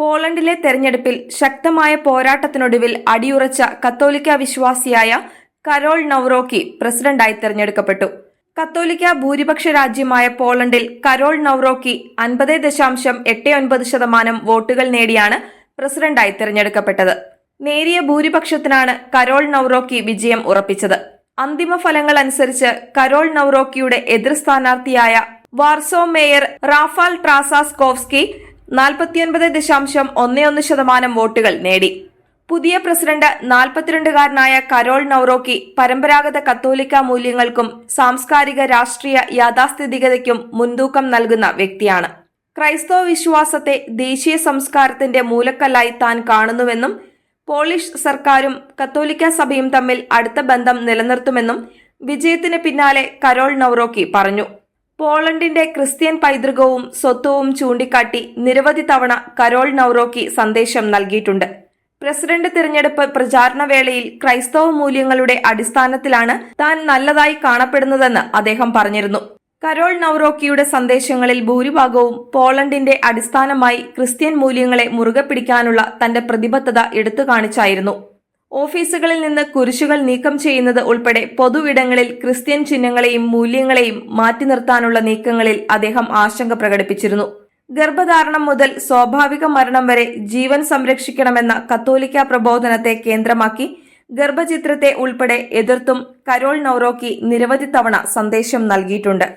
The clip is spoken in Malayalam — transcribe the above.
പോളണ്ടിലെ തെരഞ്ഞെടുപ്പിൽ ശക്തമായ പോരാട്ടത്തിനൊടുവിൽ അടിയുറച്ച കത്തോലിക്ക വിശ്വാസിയായ കരോൾ നൌറോക്കി പ്രസിഡന്റായി തെരഞ്ഞെടുക്കപ്പെട്ടു. കത്തോലിക്ക ഭൂരിപക്ഷ രാജ്യമായ പോളണ്ടിൽ കരോൾ നൌറോക്കി അൻപത് ദശാംശം എട്ട് ഒൻപത് ശതമാനം വോട്ടുകൾ നേടിയാണ് പ്രസിഡന്റായി തെരഞ്ഞെടുക്കപ്പെട്ടത്. നേരിയ ഭൂരിപക്ഷത്തിനാണ് കരോൾ നൌറോക്കി വിജയം ഉറപ്പിച്ചത്. അന്തിമ ഫലങ്ങൾ അനുസരിച്ച് കരോൾ നൌറോക്കിയുടെ എതിർ സ്ഥാനാർത്ഥിയായ വാർസോ മേയർ റാഫാൽ ട്രാസാസ്കോവ്സ്കി നാൽപ്പത്തിയൊൻപത് ദശാംശം ഒന്ന് ഒന്ന് ശതമാനം വോട്ടുകൾ നേടി. പുതിയ പ്രസിഡന്റ് നാൽപ്പത്തിരണ്ടുകാരനായ കരോൾ നൌറോക്കി പരമ്പരാഗത കത്തോലിക്ക മൂല്യങ്ങൾക്കും സാംസ്കാരിക രാഷ്ട്രീയ യാഥാസ്ഥിതികതയ്ക്കും മുൻതൂക്കം നൽകുന്ന വ്യക്തിയാണ്. ക്രൈസ്തവ വിശ്വാസത്തെ ദേശീയ സംസ്കാരത്തിന്റെ മൂലക്കല്ലായി താൻ കാണുന്നുവെന്നും പോളിഷ് സർക്കാരും കത്തോലിക്ക സഭയും തമ്മിൽ അടുത്ത ബന്ധം നിലനിർത്തുമെന്നും വിജയത്തിന് പിന്നാലെ കരോൾ നൌറോക്കി പറഞ്ഞു. പോളണ്ടിന്റെ ക്രിസ്ത്യൻ പൈതൃകവും സ്വത്വവും ചൂണ്ടിക്കാട്ടി നിരവധി തവണ കരോൾ നൌറോക്കി സന്ദേശം നൽകിയിട്ടുണ്ട്. പ്രസിഡന്റ് തിരഞ്ഞെടുപ്പ് പ്രചാരണ വേളയിൽ ക്രൈസ്തവ മൂല്യങ്ങളുടെ അടിസ്ഥാനത്തിലാണ് താൻ നല്ലതായി കാണപ്പെടുന്നതെന്ന് അദ്ദേഹം പറഞ്ഞിരുന്നു. കരോൾ നൌറോക്കിയുടെ സന്ദേശങ്ങളിൽ ഭൂരിഭാഗവും പോളണ്ടിന്റെ അടിസ്ഥാനമായി ക്രിസ്ത്യൻ മൂല്യങ്ങളെ മുറുകെ പിടിക്കാനുള്ള തന്റെ പ്രതിബദ്ധത എടുത്തു കാണിച്ചായിരുന്നു. ഓഫീസുകളിൽ നിന്ന് കുരിശുകൾ നീക്കം ചെയ്യുന്നത് ഉൾപ്പെടെ പൊതുവിടങ്ങളിൽ ക്രിസ്ത്യൻ ചിഹ്നങ്ങളെയും മൂല്യങ്ങളെയും മാറ്റി നിർത്താനുള്ള നീക്കങ്ങളിൽ അദ്ദേഹം ആശങ്ക പ്രകടിപ്പിച്ചിരുന്നു. ഗർഭധാരണം മുതൽ സ്വാഭാവിക മരണം വരെ ജീവൻ സംരക്ഷിക്കണമെന്ന കത്തോലിക്ക പ്രബോധനത്തെ കേന്ദ്രമാക്കി ഗർഭചിത്രത്തെ ഉൾപ്പെടെ എതിർത്തും കരോൾ നൌറോക്കി നിരവധി തവണ സന്ദേശം നൽകിയിട്ടുണ്ട്.